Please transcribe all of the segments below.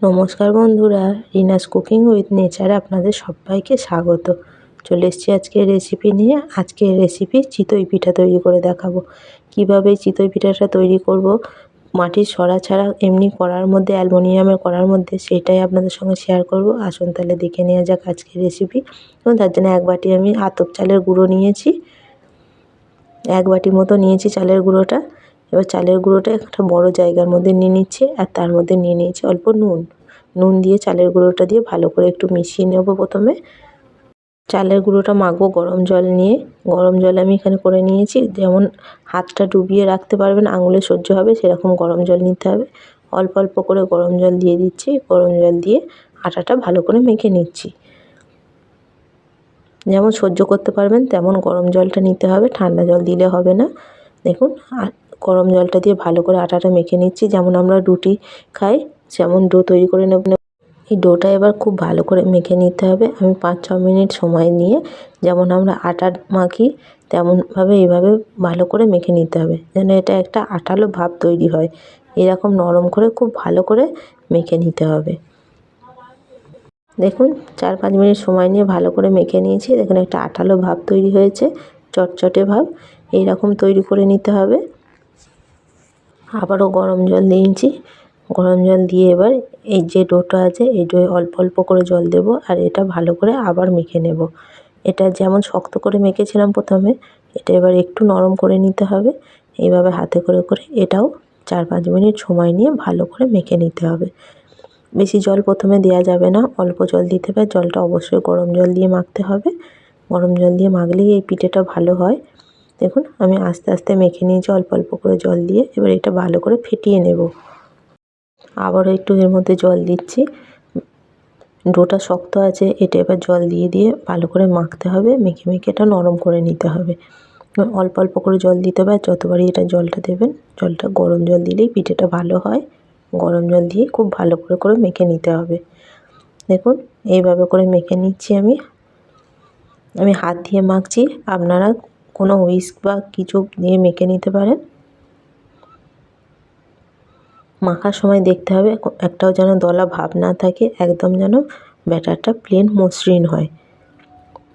নমস্কার বন্ধুরা, Rina's cooking with নেচারে আপনাদের সবাইকে স্বাগত। চলে এসেছি আজকের রেসিপি নিয়ে। আজকের রেসিপি চিতই পিঠা তৈরি করে দেখাবো। কীভাবে চিতই পিঠাটা তৈরি করব, মাটির সরা ছাড়া এমনি করার মধ্যে, অ্যালমোনিয়ামের করার মধ্যে, সেটাই আপনাদের সঙ্গে শেয়ার করব। আসুন তাহলে দেখে নেওয়া যাক আজকের রেসিপি এবং তার জন্য এক বাটি আমি আতপ চালের গুঁড়ো নিয়েছি। এক বাটি মতো নিয়েছি চালের গুঁড়োটা। এবার চালের গুঁড়োটা একটা বড় জায়গার মধ্যে নিয়ে নিচ্ছি আর তার মধ্যে নিয়ে নিয়েছি অল্প নুন। নুন দিয়ে চালের গুঁড়োটা দিয়ে ভালো করে একটু মিশিয়ে নেব প্রথমে। চালের গুঁড়োটা মাখবো গরম জল নিয়ে। গরম জল আমি এখানে করে নিয়েছি। যেমন হাতটা ডুবিয়ে রাখতে পারবেন, আঙুলে সহ্য হবে, সেরকম গরম জল নিতে হবে। অল্প অল্প করে গরম জল দিয়ে দিচ্ছি। গরম জল দিয়ে আটাটা ভালো করে মেখে নিচ্ছি। যেমন সহ্য করতে পারবেন, তেমন গরম জলটা নিতে হবে। ঠান্ডা জল দিলে হবে না। দেখুন গরম জলটা দিয়ে ভালো করে আটাটা মেখে নিচ্ছি। যেমন আমরা রুটি খাই, যেমন ডো তৈরি করে নেব। এই ডোটা এবার খুব ভালো করে মেখে নিতে হবে। আমি পাঁচ, ছ মিনিট সময় নিয়ে যেমন আমরা আটা মাখি, তেমনভাবে এইভাবে ভালো করে মেখে নিতে হবে। যেন এটা একটা আঠালো ভাব তৈরি হয়। এরকম নরম করে খুব ভালো করে মেখে নিতে হবে। দেখুন, চার, পাঁচ মিনিট সময় নিয়ে ভালো করে মেখে নিয়েছি। দেখুন একটা আঠালো ভাব তৈরি হয়েছে, চটচটে ভাব। এইরকম তৈরি করে নিতে হবে। আবারও গরম জল দিয়েছি গরম জল দিয়ে এবার এই যে ডোটা আছে, এই ডোয়ে অল্প অল্প করে জল দেব আর এটা ভালো করে আবার মেখে নেব। এটা যেমন শক্ত করে মেখেছিলাম প্রথমে, এটা এবার একটু নরম করে নিতে হবে। এইভাবে হাতে করে করে এটাও চার পাঁচ মিনিট সময় নিয়ে ভালো করে মেখে নিতে হবে। বেশি জল প্রথমে দেওয়া যাবে না, অল্প জল দিতে হবে। জলটা অবশ্যই গরম জল দিয়ে মাখতে হবে। গরম জল দিয়ে মাখলেই এই পিঠেটা ভালো হয়। দেখুন, আমি আস্তে আস্তে মেখে নিয়েছি, অল্প অল্প করে জল দিয়ে। এবার এটা ভালো করে ফেটিয়ে নেব। আবারও একটু এর মধ্যে জল দিচ্ছি। ডোটা শক্ত আছে, এটা এবার জল দিয়ে দিয়ে ভালো করে মাখতে হবে। মেখে মেখে এটা নরম করে নিতে হবে। অল্প অল্প করে জল দিতে হবে, আর যতবারই এটা জলটা দেবেন, জলটা গরম জল দিলেই পিঠেটা ভালো হয়। গরম জল দিয়ে খুব ভালো করে করে মেখে নিতে হবে। দেখুন, এইভাবে করে মেখে নিচ্ছি আমি। আমি হাত দিয়ে মাখছি। আপনারা কোনো হুইস্ক বা কিছু দিয়ে মেখে নিতে পারেন? মাখার সময় দেখতে হবে একটাও যেন দলা ভাব না থাকে, একদম যেন ব্যাটারটা প্লেন মসৃণ হয়।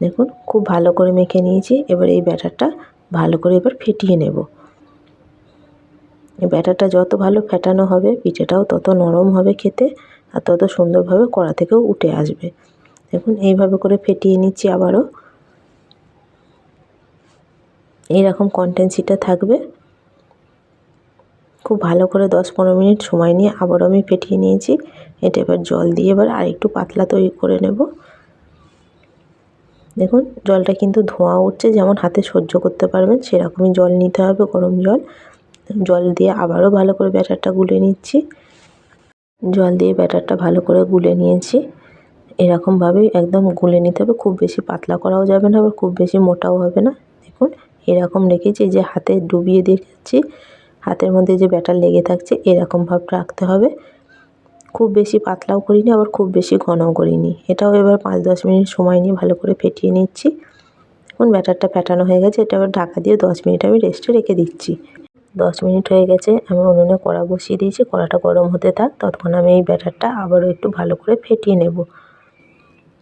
দেখুন, খুব ভালো করে মেখে নিয়েছি, এবার এই ব্যাটারটা ভালো করে এবার ফেটিয়ে নেব। এই ব্যাটারটা যত ভালো ফেটানো হবে, পিঠেটাও তত নরম হবে খেতে, আর তত সুন্দরভাবে কড়া থেকেও উঠে আসবে। দেখুন, এইভাবে করে ফেটিয়ে নিচ্ছি আবারও। এইরকম কন্টেন্সিটা থাকবে। খুব ভালো করে দশ পনেরো মিনিট সময় নিয়ে আবারও আমি ফেটিয়ে নিয়েছি। এটা এবার জল দিয়ে এবার আর একটু পাতলা তৈরি করে নেব। দেখুন, জলটা কিন্তু ধোঁয়া উঠছে, যেমন হাতে সহ্য করতে পারবেন, সেরকমই জল নিতে হবে, গরম জল। জল দিয়ে আবারও ভালো করে ব্যাটারটা গুলে নিচ্ছি। জল দিয়ে ব্যাটারটা ভালো করে গুলে নিয়েছি। এরকমভাবেই একদম গুলে নিতে হবে, খুব বেশি পাতলা করাও যাবে না, আবার খুব বেশি মোটাও হবে না। দেখুন এরকম রেখেছি যে হাতে ডুবিয়ে দেখছি হাতের মধ্যে যে ব্যাটার লেগে থাকছে, এরকম ভাব রাখতে হবে। খুব বেশি পাতলাও করিনি, আবার খুব বেশি ঘনও করিনি। এটাও এবার পাঁচ দশ মিনিট সময় নিয়ে ভালো করে ফেটিয়ে নিচ্ছি। এখন ব্যাটারটা ফেটানো হয়ে গেছে, এটা আবার ঢাকা দিয়ে দশ মিনিট আমি রেস্টে রেখে দিচ্ছি। দশ মিনিট হয়ে গেছে, আমি উনুনে কড়া বসিয়ে দিয়েছি, কড়াটা গরম হতে থাক, ততক্ষণ আমি এই ব্যাটারটা আবারও একটু ভালো করে ফেটিয়ে নেব।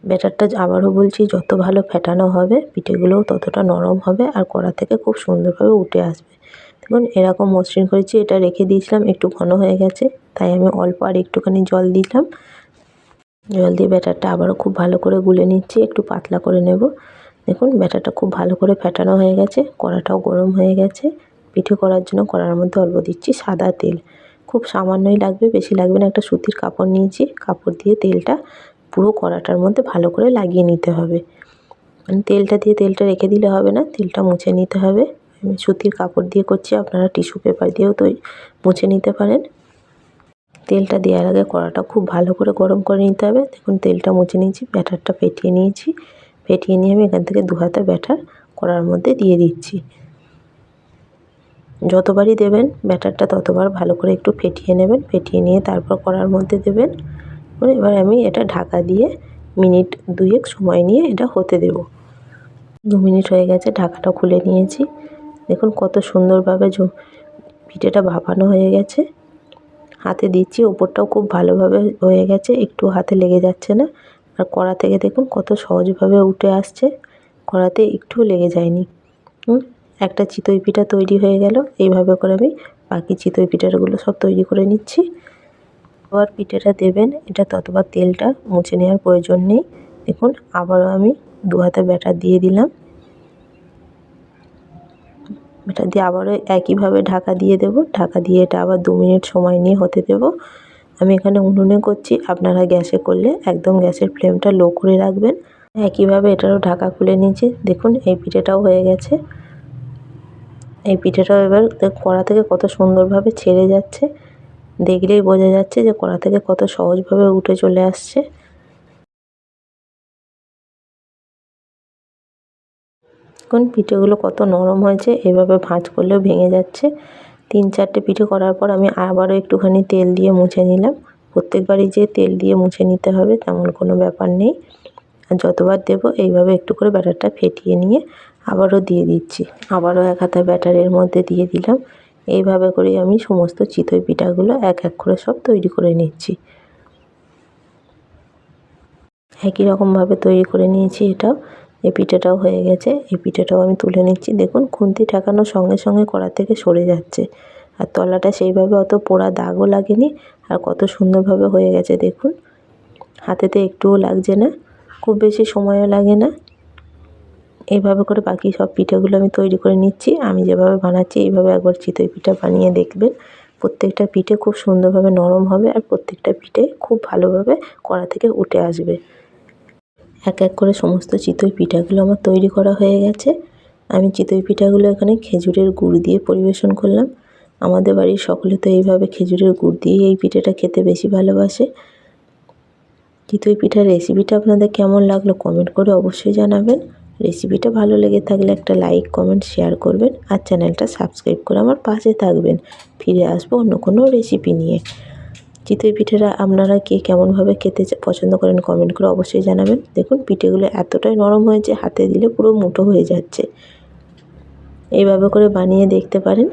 ব্যাটারটা আবারও বলছি, যত ভালো ফেটানো হবে, পিঠেগুলোও ততটা নরম হবে আর কড়া থেকে খুব সুন্দরভাবে উঠে আসবে। দেখুন, এরকম মসৃণ করেছি, এটা রেখে দিয়েছিলাম, একটু ঘন হয়ে গেছে, তাই আমি অল্প আর একটুখানি জল দিলাম। জল দিয়ে ব্যাটারটা আবারও খুব ভালো করে গুলে নিচ্ছি, একটু পাতলা করে নেব। দেখুন, ব্যাটারটা খুব ভালো করে ফেটানো হয়ে গেছে, কড়াটাও গরম হয়ে গেছে। পিঠে করার জন্য কড়ার মধ্যে অল্প দিচ্ছি সাদা তেল। খুব সামান্যই লাগবে, বেশি লাগবে না, একটা সুতির কাপড় নিয়েছি, কাপড় দিয়ে তেলটা পুরো কড়াটার মধ্যে ভালো করে লাগিয়ে নিতে হবে। মানে তেলটা দিয়ে তেলটা রেখে দিলে হবে না, তেলটা মুছে নিতে হবে। আমি সুতির কাপড় দিয়ে করছি, আপনারা টিস্যু পেপার দিয়েও তো মুছে নিতে পারেন। তেলটা দেওয়ার আগে কড়াটা খুব ভালো করে গরম করে নিতে হবে। দেখুন, তেলটা মুছে নিয়েছি, ব্যাটারটা ফেটিয়ে নিয়েছি। ফেটিয়ে নিয়ে আমি এখান থেকে দু হাতে ব্যাটার কড়ার মধ্যে দিয়ে দিচ্ছি। যতবারই দেবেন, ব্যাটারটা ততবার ভালো করে একটু ফেটিয়ে নেবেন। ফেটিয়ে নিয়ে তারপর কড়ার মধ্যে দেবেন। এবার আমি এটা ঢাকা দিয়ে মিনিট দুয়েক সময় নিয়ে এটা হতে দেব। দু মিনিট হয়ে গেছে, ঢাকাটা খুলে নিয়েছি। দেখুন কত সুন্দরভাবে পিঠেটা ভাপানো হয়ে গেছে। হাতে দিচ্ছি, ওপরটাও খুব ভালোভাবে হয়ে গেছে, একটু হাতে লেগে যাচ্ছে না। আর কড়া থেকে দেখুন কত সহজভাবে উঠে আসছে, কড়াতে একটুও লেগে যায়নি। একটা চিতই পিঠা তৈরি হয়ে গেল। এইভাবে করে আমি বাকি চিতই পিঠাগুলো সব তৈরি করে নিচ্ছি। আবার পিঠেটা দেবেন, এটা ততবার তেলটা মুছে নেওয়ার প্রয়োজন নেই। দেখুন, আবারও আমি দু হাতে ব্যাটার দিয়ে দিলাম। ব্যাটার দিয়ে আবারও একইভাবে ঢাকা দিয়ে দেবো। ঢাকা দিয়ে এটা আবার দু মিনিট সময় নিয়ে হতে দেবো। আমি এখানে উনুনে করছি, আপনারা গ্যাসে করলে একদম গ্যাসের ফ্লেমটা লো করে রাখবেন। একইভাবে এটারও ঢাকা খুলে নিয়েছি। দেখুন, এই পিঠেটাও হয়ে গেছে। এই পিঠেটাও এবার কড়া থেকে কত সুন্দরভাবে ছেড়ে যাচ্ছে। দেখলেই বোঝা যাচ্ছে যে কড়া থেকে কত সহজভাবে উঠে চলে আসছে। দেখুন, পিঠেগুলো কত নরম হয়েছে, এভাবে ভাঁজ করলেও ভেঙে যাচ্ছে। তিন চারটে পিঠে করার পর আমি আবারও একটুখানি তেল দিয়ে মুছে নিলাম। প্রত্যেকবারই যে তেল দিয়ে মুছে নিতে হবে তেমন কোনো ব্যাপার নেই। আর যতবার দেবো এইভাবে একটু করে ব্যাটারটা ফেটিয়ে নিয়ে আবারও দিয়ে দিচ্ছি। আবারও এক হাতা ব্যাটারের মধ্যে দিয়ে দিলাম। এইভাবে করেই আমি সমস্ত চিতই পিঠাগুলো এক এক করে সব তৈরি করে নিচ্ছি। একই রকমভাবে তৈরি করে নিয়েছি এটাও। এই পিঠেটাও হয়ে গেছে। এই পিঠেটাও আমি তুলে নিচ্ছি। দেখুন, খুন্তি ঠেকানোর সঙ্গে সঙ্গে কড়া থেকে সরে যাচ্ছে। আর তলাটা সেইভাবে অত পোড়া দাগও লাগেনি। আর কত সুন্দরভাবে হয়ে গেছে, দেখুন। হাতেতে একটুও লাগছে না। খুব বেশি সময়ও লাগে না। এইভাবে করে বাকি সব পিঠেগুলো আমি তৈরি করে নিচ্ছি। আমি যেভাবে বানাচ্ছি, এইভাবে একবার চিতই পিঠা বানিয়ে দেখবেন। প্রত্যেকটা পিঠে খুব সুন্দরভাবে নরম হবে আর প্রত্যেকটা পিঠে খুব ভালোভাবে কড়া থেকে উঠে আসবে। এক এক করে সমস্ত চিতই পিঠাগুলো আমার তৈরি করা হয়ে গেছে। আমি চিতই পিঠাগুলো এখানে খেজুরের গুড় দিয়ে পরিবেশন করলাম। আমাদের বাড়ির সকলে তো এইভাবে খেজুরের গুড় দিয়ে এই পিঠেটা খেতে বেশি ভালোবাসে। চিতই পিঠার রেসিপিটা আপনাদের কেমন লাগল কমেন্ট করে অবশ্যই জানাবেন। রেসিপিটা ভালো লেগে থাকলে একটা লাইক কমেন্ট শেয়ার করবেন আর চ্যানেলটা সাবস্ক্রাইব করে আমার পাশে থাকবেন। ফিরে আসব অন্য কোনো রেসিপি নিয়ে। চিতই পিঠেরা আপনারা কে কেমনভাবে খেতে পছন্দ করেন কমেন্ট করে অবশ্যই জানাবেন। দেখুন, পিঠেগুলো এতটাই নরম হয়েছে, হাতে দিলে পুরো মুঠো হয়ে যাচ্ছে। এইভাবে করে বানিয়ে দেখতে পারেন।